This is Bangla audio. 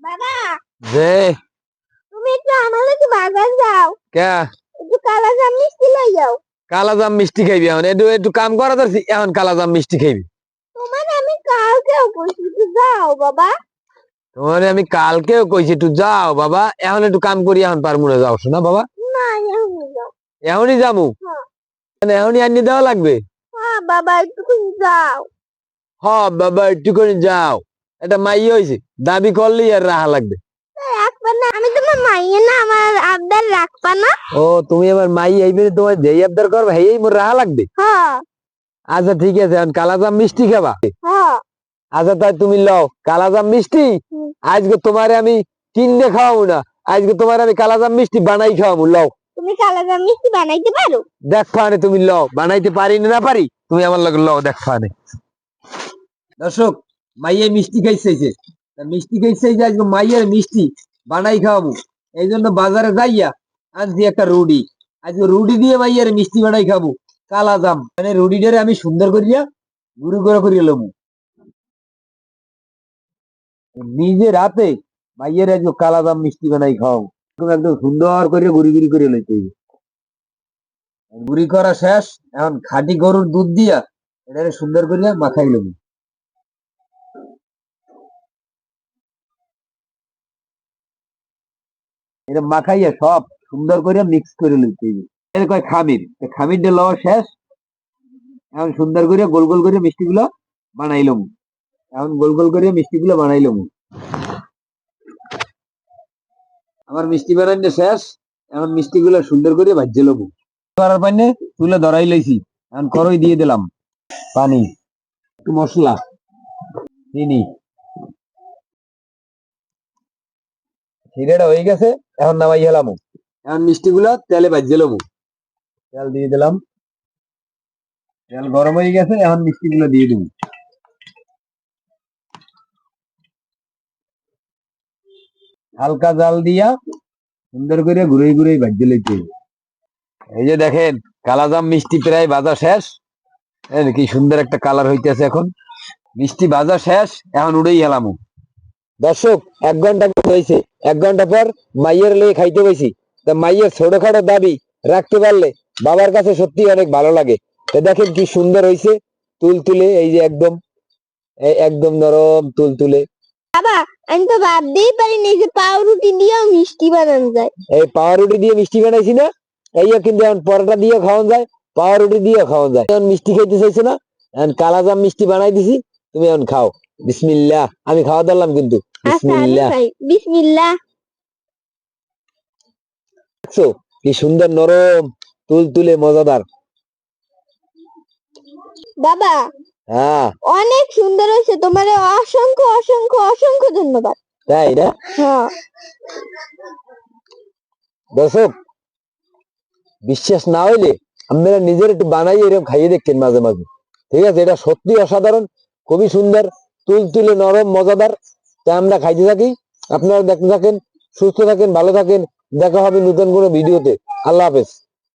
বাবা যে? তুমি একটু আমার বাজার যাও। কে? একটু কালা জাম মিষ্টি লই যাও। কালাজাম মিষ্টি খাইবি এখন। একটু একটু কাম করা ধরছি এখন কালাজাম মিষ্টি খাইবি। তোমার আমি কালকেও কইছি একটু যাও বাবা। তোমার আমি কালকেও কইছি একটু যাও বাবা। এখন একটু কাম করি এখন পারব না যাও শোনা বাবা। না এখন যাও। এখনই যামু? হ্যাঁ। কেন এখনই আনিয়ে দেওয়া লাগবে? হ্যাঁ বাবা একটু যাও। হ বাবা একটু করে যাও। এটা মাই হয়েছে দাবি করলেই আর রাহা লাগবে। রাখবা না। আমি তোমার মাইয়ে না আমার আবদার রাখবা না। ও তুমি আমার মাই আইবে তোমার যেই আবদার করবে হেই মোর রাহা লাগবে? হ্যাঁ আচ্ছা ঠিক আছে এখন কালাজাম মিষ্টি খাবা। হ্যাঁ আচ্ছা তাই তুমি লও। কালাজাম মিষ্টি? হুম। আজকে তোমারে আমি কিনে খাওয়াবো না। আজকে তোমার আমি কালাজাম মিষ্টি বানাই খাওয়াবো লও। তুমি কালা জাম মিষ্টি বানাইতে পারো? দেখ ফানে তুমি লও। বানাইতে পারি না না পারি? তুমি আমার লগে লও দেখ ফানে। দর্শক মাইয়ে মিষ্টি খাইছে মিষ্টি খাইছে আজকে মাইয়ের মিষ্টি বানাই খাওয়াবো। এই জন্য বাজারে যাইয়া আনছি একটা রুডি আজকে রুডি দিয়ে মাইয়ের মিষ্টি বানাই খাব। কালা জাম। মানে রুডিটারে আমি সুন্দর করিয়া গুরু করে করিয়া লমু। নিজে রাতে মাইয়ের আজকে কালা জাম মিষ্টি বানাই খাওয়াবো। একদম সুন্দর করে গুড়ি গুড়ি করে লইতে গুড়ি করা শেষ। এখন খাঁটি গরুর দুধ দিয়া এটাকে সুন্দর করিয়া মাখাই লবি এটা মাখাইয়া সব সুন্দর করে মিক্স করে লইতে এর কয় খামির? খামিরটা লওয়া শেষ। এখন সুন্দর করে গোল গোল করে গুলো বানাইলাম এখন গোল গোল করে গুলো বানাইলাম আমার মিষ্টি বানানো শেষ। এখন মিষ্টি গুলো সুন্দর করে ভাজছে লবু করার পাইনে তুলে ধরাই লইছি। এখন করই দিয়ে দিলাম। পানি। একটু মশলা। চিনি। হিরেটা হয়ে গেছে এখন নামাই হেলাম এখন মিষ্টি গুলা তেলে ভাজছে লবু। তেল দিয়ে দিলাম। তেল গরম হয়ে গেছে এখন মিষ্টি গুলো দিয়ে দেবো। হালকা জাল দিয়া সুন্দর করে ঘুরে ঘুরে ভাজতে লইতে। এই যে দেখেন কালাজাম মিষ্টি প্রায় ভাজা শেষ। এই কি সুন্দর একটা কালার হইতেছে এখন। মিষ্টি ভাজা শেষ এখন উড়েই হেলামু দর্শক এক ঘণ্টা হয়েছে। এক ঘণ্টা পর মাইয়ের লেগে খাইতে বসি তা মাইয়ের ছোটখাটো দাবি রাখতে পারলে বাবার কাছে সত্যি অনেক ভালো লাগে। তা দেখেন কি সুন্দর হয়েছে তুল তুলে এই যে একদম একদম নরম তুল তুলে বাবা আমি তো ভাবতেই পারিনি যে পাউরুটি দিয়েও মিষ্টি বানানো যায়। এই পাউরুটি দিয়ে মিষ্টি বানাইছি না এই কিন্তু এখন পরোটা দিয়ে খাওয়ান যায় পাউরুটি দিয়ে খাওয়ান যায়। এখন মিষ্টি খাইতে চাইছো না এখন কালাজাম মিষ্টি বানাই দিছি। তুমি এখন খাও। বিসমিল্লাহ। আমি খাওয়া দিলাম কিন্তু। আচ্ছা বিসমিল্লাহ। বিসমিল্লাহ। দেখছ? কি সুন্দর নরম তুল তুলে মজাদার। বাবা হ্যাঁ। অনেক সুন্দর হয়েছে। তোমার অসংখ্য অসংখ্য অসংখ্য ধন্যবাদ। তাই না? হ্যাঁ। দর্শক বিশ্বাস না হইলে আপনারা নিজের একটু বানাই এরকম খাইয়ে দেখছেন মাঝে মাঝে। ঠিক আছে? এটা সত্যি অসাধারণ। খুবই সুন্দর, তুল তুলে নরম, মজাদার। তা আমরা খাইতে থাকি। আপনারা দেখতে থাকেন, সুস্থ থাকেন, ভালো থাকেন। দেখা হবে নতুন কোনো ভিডিওতে। আল্লাহ হাফেজ।